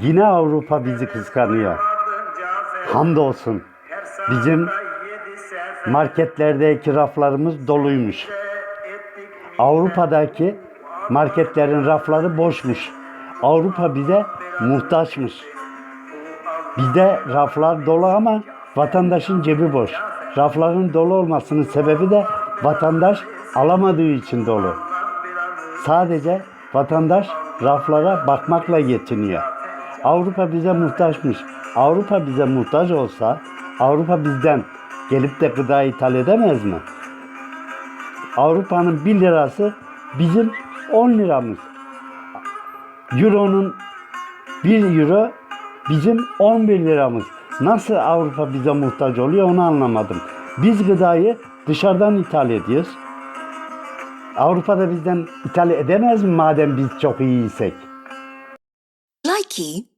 Yine Avrupa bizi kıskanıyor. Hamdolsun. Bizim marketlerdeki raflarımız doluymuş. Avrupa'daki marketlerin rafları boşmuş. Avrupa bize muhtaçmış. Bizde raflar dolu ama vatandaşın cebi boş. Rafların dolu olmasının sebebi de vatandaş alamadığı için dolu. Sadece vatandaş raflara bakmakla yetiniyor. Avrupa bize muhtaçmış. Avrupa bize muhtaç olsa Avrupa bizden gelip de gıda ithal edemez mi? Avrupa'nın 1 lirası bizim 10 liramız. Euro'nun 1 euro bizim 11 liramız. Nasıl Avrupa bize muhtaç oluyor onu anlamadım. Biz gıdayı dışarıdan ithal ediyoruz. Avrupa'da bizden ithal edemez mi madem biz çok iyiysek? Likey